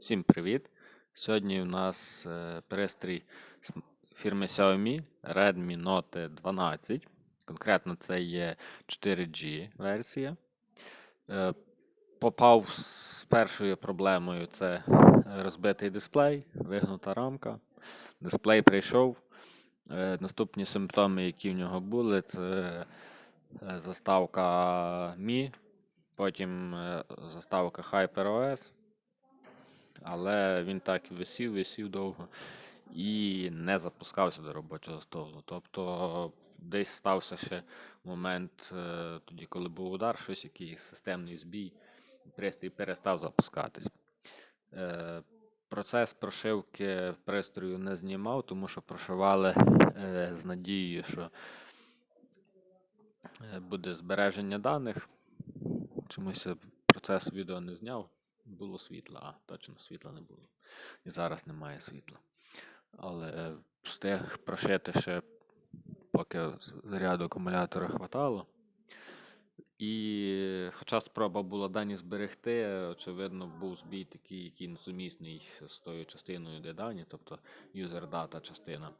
Всім привіт! Сьогодні у нас е, пристрій фірми Xiaomi Redmi Note 12. Конкретно це є 4G версія. Е, Попав з першою проблемою це розбитий дисплей, вигнута рамка. Дисплей прийшов. Е, Наступні симптоми, які в нього були, це заставка Mi, потім заставка HyperOS. Але він так і висів, висів довго і не запускався до робочого столу. Тобто десь стався ще момент, е, тоді, коли був удар, щось, якийсь системний збій, пристрій перестав запускатись. Е, Процес прошивки пристрою не знімав, тому що прошивали е, з надією, що буде збереження даних. Чомусь процес відео не зняв. Було світло, а точно світла не було. І зараз немає світла. Але е, встиг прошити ще, поки заряду акумулятора хватало. І хоча спроба була дані зберегти, очевидно, був збій такий, який несумісний з тою частиною, де дані, тобто data частина.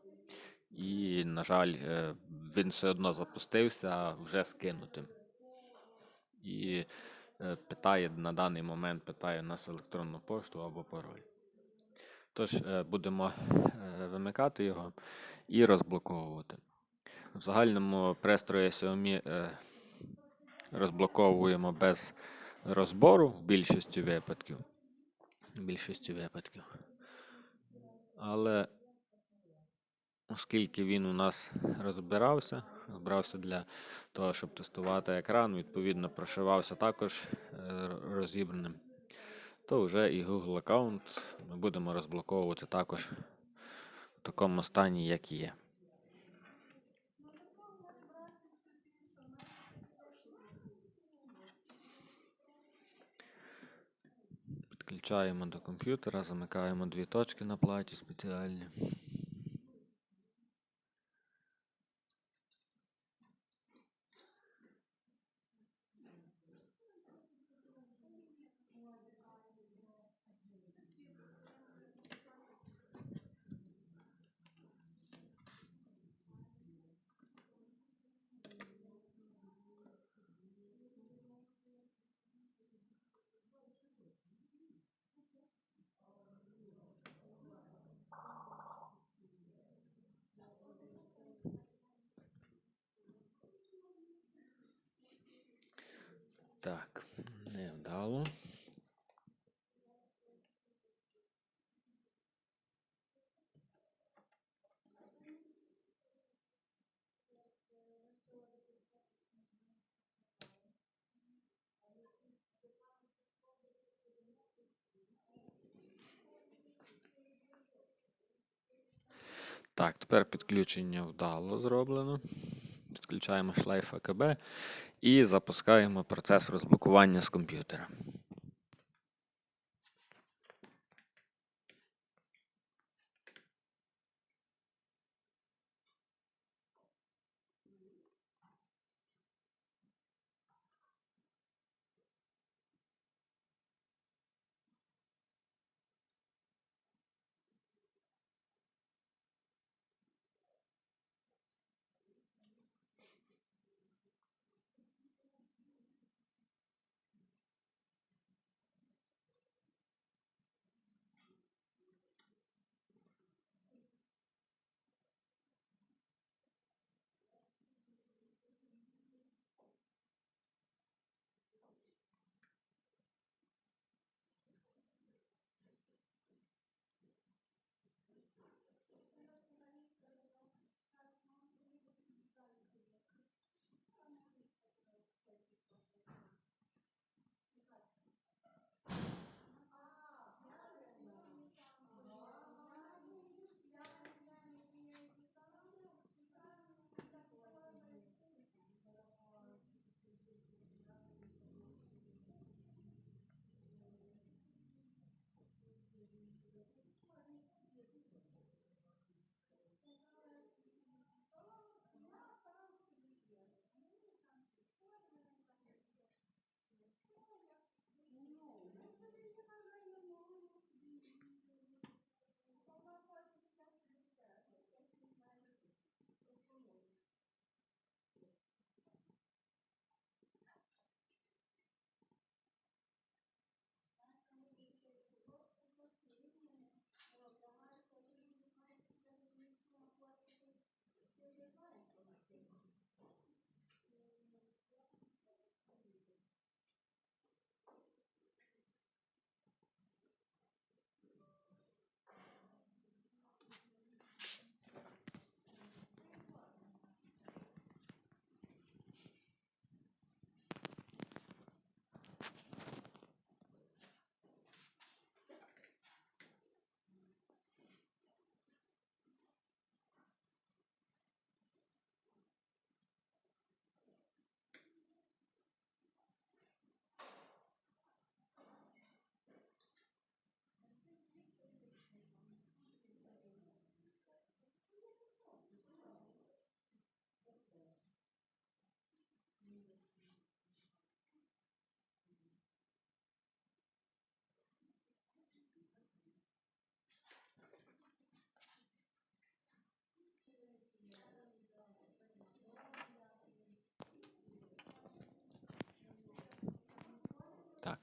І, на жаль, е, він все одно запустився вже скинутим. І питає на даний момент питає нас електронну пошту або пароль. Тож е, будемо е, вимикати його і розблоковувати. В загальному пристрої Xiaomi е, розблоковуємо без розбору в більшості випадків. В більшості випадків. Але оскільки він у нас розбирався, розбирався для того, щоб тестувати екран, відповідно, прошивався також е, розібраним, то вже і Google аккаунт ми будемо розблоковувати також в такому стані, як є. Підключаємо до комп'ютера, замикаємо дві точки на платі спеціальні. Так, не. Так, тепер підключення вдало зроблено. Підключаємо шлейф АКБ і запускаємо процес розблокування з комп'ютера.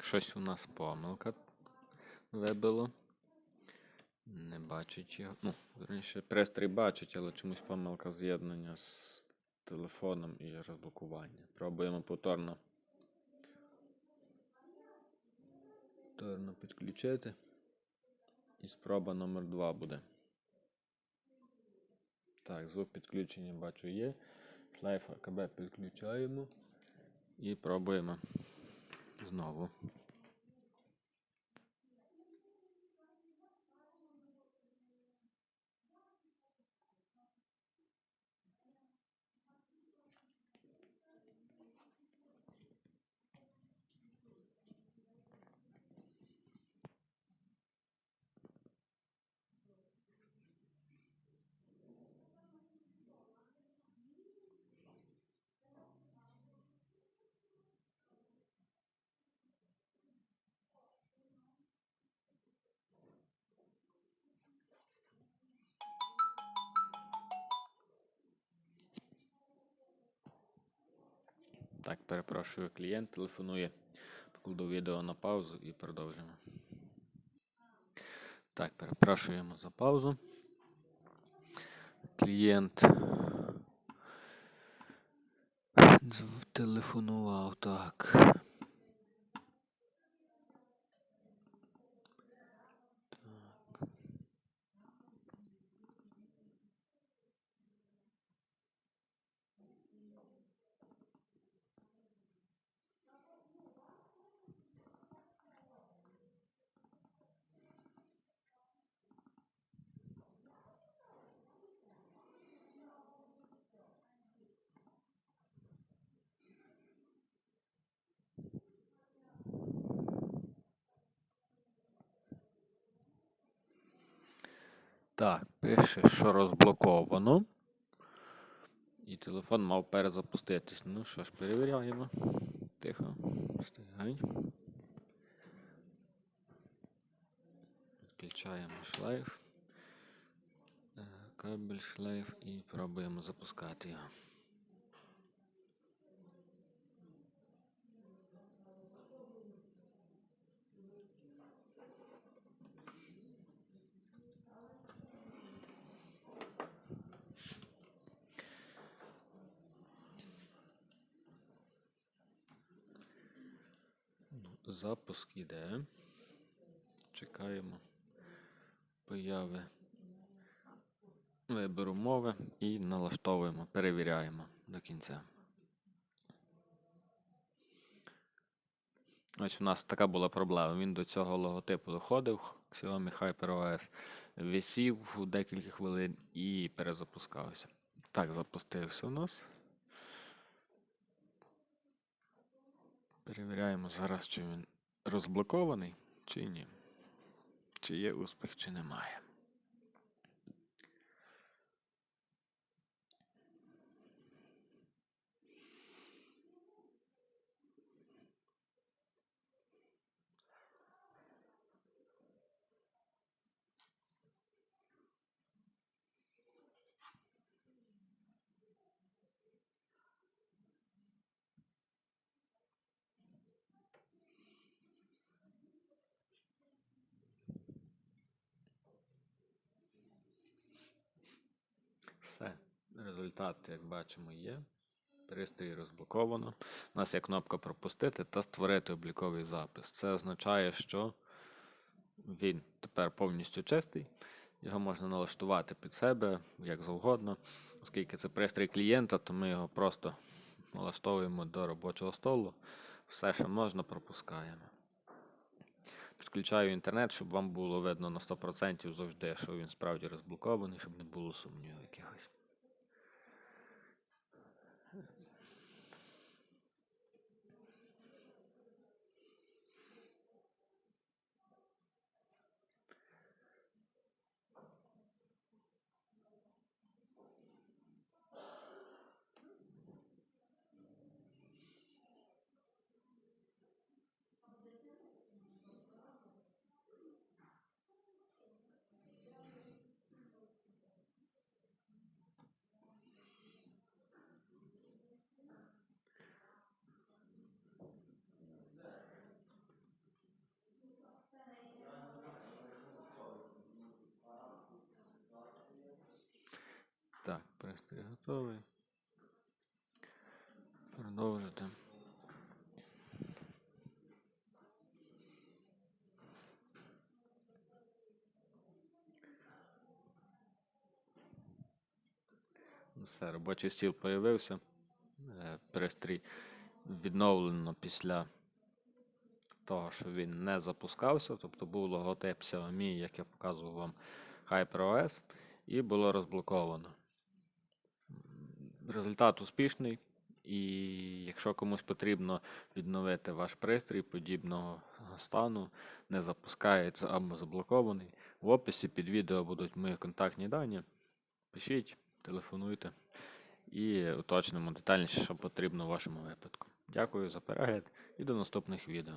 Щось у нас помилка вибило. Не бачить його. Ну, раніше пристрій бачить, але чомусь помилка з'єднання з телефоном і розблокування. Пробуємо повторно. Повторно підключити. І спроба номер 2 буде. Так, звук підключення бачу є. Шлейф АКБ підключаємо і пробуємо знову. Так, перепрошую, клієнт телефонує. Покладу відео на паузу і продовжимо. Так, перепрошуємо за паузу. Клієнт телефонував, так. Так, пише, що розблоковано. І телефон мав перезапуститись. Ну що ж, перевіряємо. Тихо. Стигай. Відключаємо шлейф. Е, Кабель шлейф і пробуємо запускати його. Ну, Запуск іде. Чекаємо появи вибору мови і налаштовуємо, перевіряємо до кінця. Ось у нас така була проблема. Він до цього логотипу доходив, Xiaomi HyperOS, висів у декілька хвилин і перезапускався. Так, запустився у нас. Перевіряємо зараз, чи він розблокований, чи ні. Чи є успіх, чи немає. Все. Результат, як бачимо, є. Пристрій розблоковано. У нас є кнопка пропустити та створити обліковий запис. Це означає, що він тепер повністю чистий. Його можна налаштувати під себе як завгодно. Оскільки це пристрій клієнта, то ми його просто налаштовуємо до робочого столу. Все, що можна, пропускаємо. Підключаю інтернет, щоб вам було видно на 100% завжди, що він справді розблокований, щоб не було сумніву якихось. Готовий. Продовжити. Ну, Все, робочий стіл появився. Е, Пристрій відновлено після того, що він не запускався, тобто був логотип Xiaomi, як я показував вам HyperOS, і було розблоковано. Результат успішний, і якщо комусь потрібно відновити ваш пристрій подібного стану, не запускається або заблокований, в описі під відео будуть мої контактні дані. Пишіть, телефонуйте і уточнимо детальніше, що потрібно в вашому випадку. Дякую за перегляд і до наступних відео.